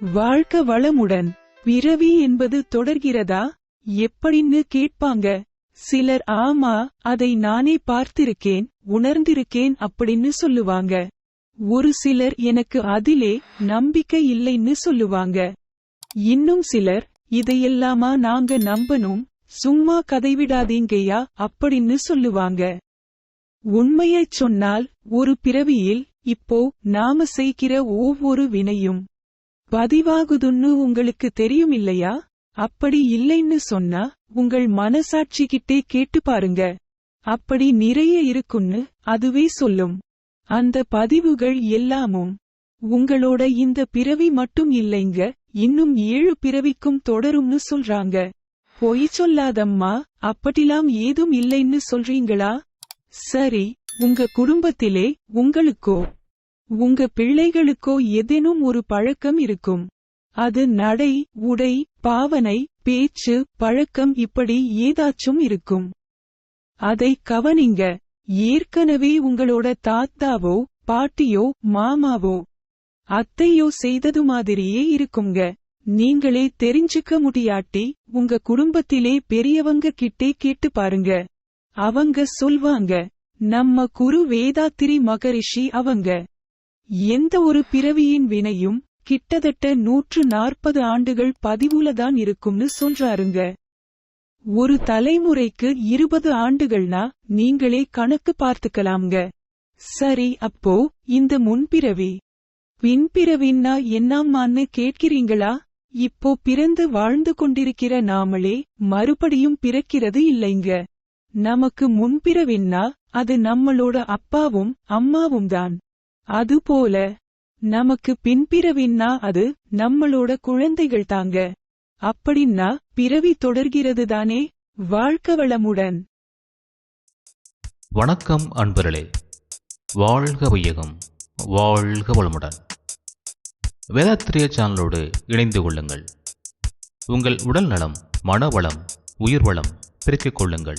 வாழ்க்க வளமுடன். பிறவி என்பது தொடர்கிறதா? எப்படின்னு கேட்பாங்க. சிலர் ஆமா அதை நானே பார்த்திருக்கேன் உணர்ந்திருக்கேன் அப்படின்னு சொல்லுவாங்க. ஒரு சிலர் எனக்கு அதிலே நம்பிக்கை இல்லைன்னு சொல்லுவாங்க. இன்னும் சிலர் இதையெல்லாமா நாங்க நம்பணும்? சும்மா கதைவிடாதீங்கய்யா அப்படின்னு சொல்லுவாங்க. உண்மையைச் சொன்னால் ஒரு பிறவியில் இப்போ நாம செய்கிற ஒவ்வொரு வினையும் பதிவாகுதுன்னு உங்களுக்கு தெரியும் இல்லையா? அப்படி இல்லைன்னு சொன்னா உங்கள் மனசாட்சிகிட்டே கேட்டு பாருங்க. அப்படி நிறைய இருக்குன்னு அதுவே சொல்லும். அந்த பதிவுகள் எல்லாமும் உங்களோட இந்த பிறவி மட்டும் இல்லைங்க இன்னும் ஏழு பிறவிக்கும் தொடரும்னு சொல்றாங்க. பொய் சொல்லாதம்மா அப்படிலாம் ஏதும் இல்லைன்னு சொல்றீங்களா? சரி உங்க குடும்பத்திலே உங்களுக்கோ? உங்க பிள்ளைகளுக்கோ ஏதேனும் ஒரு பழக்கம் இருக்கும். அது நடை உடை பாவனை பேச்சு பழக்கம் இப்படி ஏதாச்சும் இருக்கும். அதை கவனிங்க. ஏற்கனவே உங்களோட தாத்தாவோ பாட்டியோ மாமாவோ அத்தையோ செய்தது மாதிரியே இருக்குங்க. நீங்களே தெரிஞ்சுக்க முடியாட்டி உங்க குடும்பத்திலே பெரியவங்க கிட்டே கேட்டு பாருங்க. அவங்க சொல்வாங்க. நம்ம குரு வேதாத்திரி மகரிஷி அவங்க. எந்த ஒரு பிறவியின் வினையும் கிட்டத்தட்ட நூற்று நாற்பது ஆண்டுகள் பதிவுலதான் இருக்கும்னு சொல்றாருங்க. ஒரு தலைமுறைக்கு இருபது ஆண்டுகள்னா நீங்களே கணக்கு பார்த்துக்கலாம்ங்க. சரி அப்போ இந்த முன்பிறவி. பின்பிறவின்னா என்னம்மான்னு கேட்கிறீங்களா? இப்போ பிறந்து வாழ்ந்து கொண்டிருக்கிற நாமளே மறுபடியும் பிறக்கிறது இல்லைங்க. நமக்கு முன்பிறவின்னா அது நம்மளோட அப்பாவும் அம்மாவும் தான் அதுபோல நமக்கு பின்பிறவின்னா அது நம்மளோட குழந்தைகள் தாங்க. அப்படின்னா பிறவி தொடர்கிறது தானே வாழ்க்க வளமுடன். வணக்கம் அன்பர்களே. வாழ்க வையகம் வாழ்க வளமுடன். வேதாத்திரிய சேனலோடு இணைந்து கொள்ளுங்கள். உங்கள் உடல் நலம் மனவளம் உயிர் வளம் பெருக்கிக் கொள்ளுங்கள்.